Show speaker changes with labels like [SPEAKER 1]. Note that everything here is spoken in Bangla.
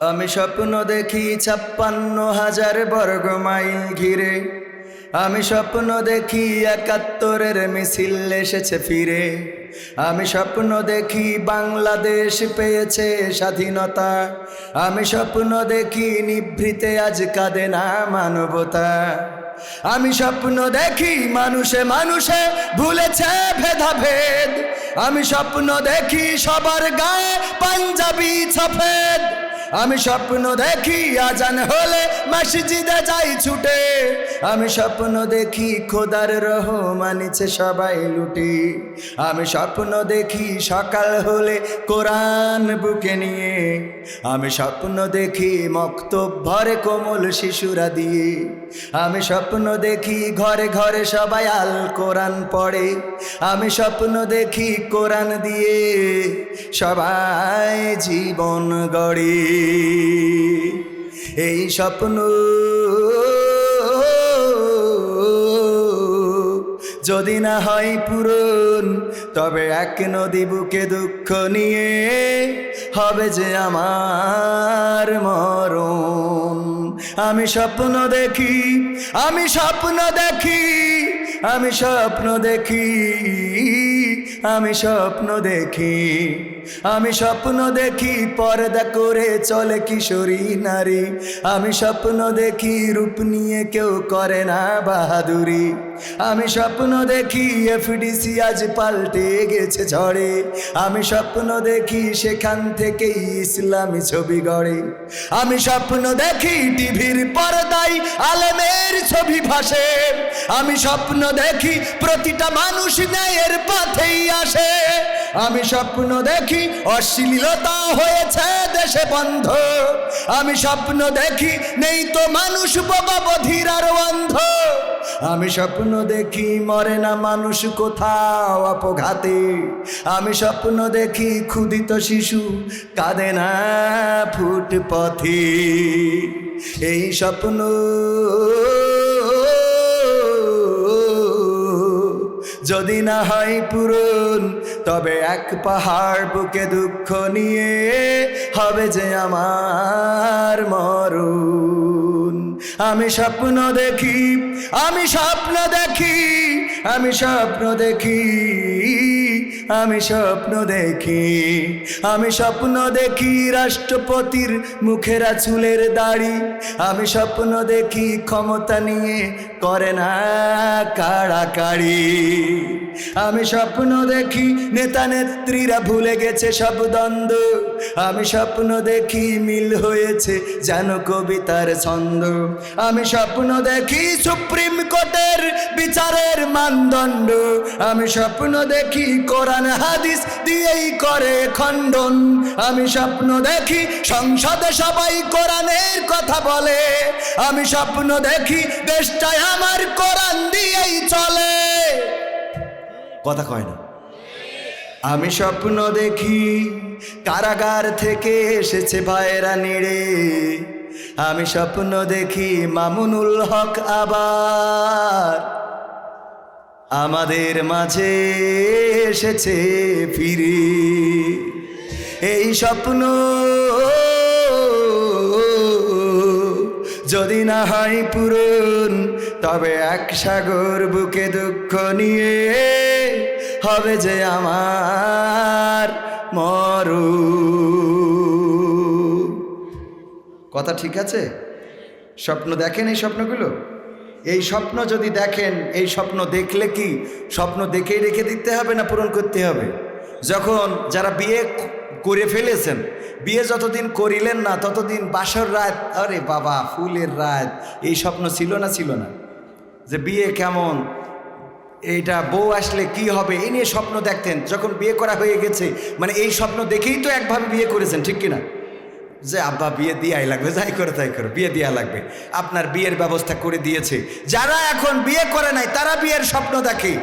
[SPEAKER 1] আমি স্বপ্ন দেখি ছাপ্পান্ন হাজার বর্গ মাইল ঘিরে। আমি স্বপ্ন দেখি একাত্তরের মিছিল এসেছে ফিরে। আমি স্বপ্ন দেখি বাংলাদেশ পেয়েছে স্বাধীনতা। আমি স্বপ্ন দেখি নিভৃতে আজ কাঁদে না মানবতা। আমি স্বপ্ন দেখি মানুষে মানুষে ভুলেছে ভেদাভেদ। আমি স্বপ্ন দেখি সবার গায়ে পাঞ্জাবি সফেদ আমি স্বপ্ন দেখি আজান হলে মসজিদে যাই ছুটে। আমি স্বপ্ন দেখি খোদার রহমানিছে সবাই লুটি। আমি স্বপ্ন দেখি সকাল হলে কোরআন বুকে নিয়ে। আমি স্বপ্ন দেখি মক্তব ভরে কোমল শিশুরা দিয়ে। আমি স্বপ্ন দেখি ঘরে ঘরে সবাই আল কোরআন পড়ে। আমি স্বপ্ন দেখি কোরআন দিয়ে সবাই জীবন গড়ে। এই স্বপ্ন যদি না হয় পূরণ, তবে এক নদী বুকে দুঃখ নিয়ে হবে যে আমার মরণ। আমি স্বপ্ন দেখি, আমি স্বপ্ন দেখি, আমি স্বপ্ন দেখি, আমি স্বপ্ন দেখি। আমি স্বপ্ন দেখি পর্দা করে চলে কিশোরী নারী। আমি স্বপ্ন দেখি রূপ নিয়ে কেউ করে না বাহাদুরি। আমি স্বপ্ন দেখি এফডিসি আজ পাল্টে গেছে ঝড়ে। আমি স্বপ্ন দেখি সেখান থেকেই ইসলামী ছবি গড়ে। আমি স্বপ্ন দেখি টিভির পর্দায় আলেমের ছবি ভাসে। আমি স্বপ্ন দেখি প্রতিটা মানুষ ন্যায়ের পথেই আসে। আমি স্বপ্ন দেখি অশ্লীলতা হয়েছে দেশে বন্ধ। আমি স্বপ্ন দেখি নেই তো মানুষ বাবা বধির আর অন্ধ। আমি স্বপ্ন দেখি মরে না মানুষ কোথাও অপঘাতে। আমি স্বপ্ন দেখি ক্ষুদিত শিশু কাঁদে না ফুটপথে। এই স্বপ্ন যদি না হয় পূরণ, তবে এক পাহাড় বুকে দুঃখ নিয়ে হবে যে আমার মরণ। আমি স্বপ্ন দেখি, আমি স্বপ্ন দেখি, আমি স্বপ্ন দেখি। আমি স্বপ্ন দেখি, আমি স্বপ্ন দেখি রাষ্ট্রপতির মুখেরা চুলের দাড়ি। আমি স্বপ্ন দেখি ক্ষমতা নিয়ে করে না কাড়াকাড়ি। আমি স্বপ্ন দেখি নেতা নেত্রীরা ভুলে গেছে সব দ্বন্দ্ব। আমি স্বপ্ন দেখি মিল হয়েছে যেন কবিতার ছন্দ। আমি স্বপ্ন দেখি সুপ্রিম কোর্টের বিচারের মানদণ্ড। আমি স্বপ্ন দেখি কোরআন হাদিস দিয়েই করে খণ্ডন। আমি স্বপ্ন দেখি সংসদে সবাই কোরআনের কথা বলে। আমি স্বপ্ন দেখি দেশটায় আমার কোরআন দিয়েই চলে। কথা কয় না? আমি স্বপ্ন দেখি কারাগার থেকে এসেছে ভাইরা নেড়ে। আমি স্বপ্ন দেখি মামুনুল হক আবার আমাদের মাঝে এসেছে ফিরে। এই স্বপ্ন যদি না হয় পূরণ, তবে এক সাগর বুকে দুঃখ নিয়ে হবে যে আমার মরু কথা ঠিক আছে? স্বপ্ন দেখেন এই স্বপ্নগুলো? এই স্বপ্ন যদি দেখেন, এই স্বপ্ন দেখলে কি? স্বপ্ন দেখেই রেখে দিতে হবে না পূরণ করতে হবে? যখন যারা বিয়ে করে ফেলেছেন, বিয়ে যতদিন করিলেন না, ততদিন বাসর রাত, আরে বাবা, ফুলের রাত, এই স্বপ্ন ছিল না ছিল না? যে বিয়ে কেমন? এইটা বউ আসলে কি হবে? এই নিয়ে স্বপ্ন দেখতেন, যখন বিয়ে করা হয়ে গেছে মানে এই স্বপ্ন দেখেই তো একভাবে বিয়ে করেছেন, ঠিক কিনা? যে, আব্বা, বিয়ে দিয়াই লাগবে, যাই করে তাই করে, বিয়ে দেওয়া লাগবে। আপনার বিয়ের ব্যবস্থা করে দিয়েছে। যারা এখন বিয়ে করে নাই, তারা বিয়ের স্বপ্ন দেখে।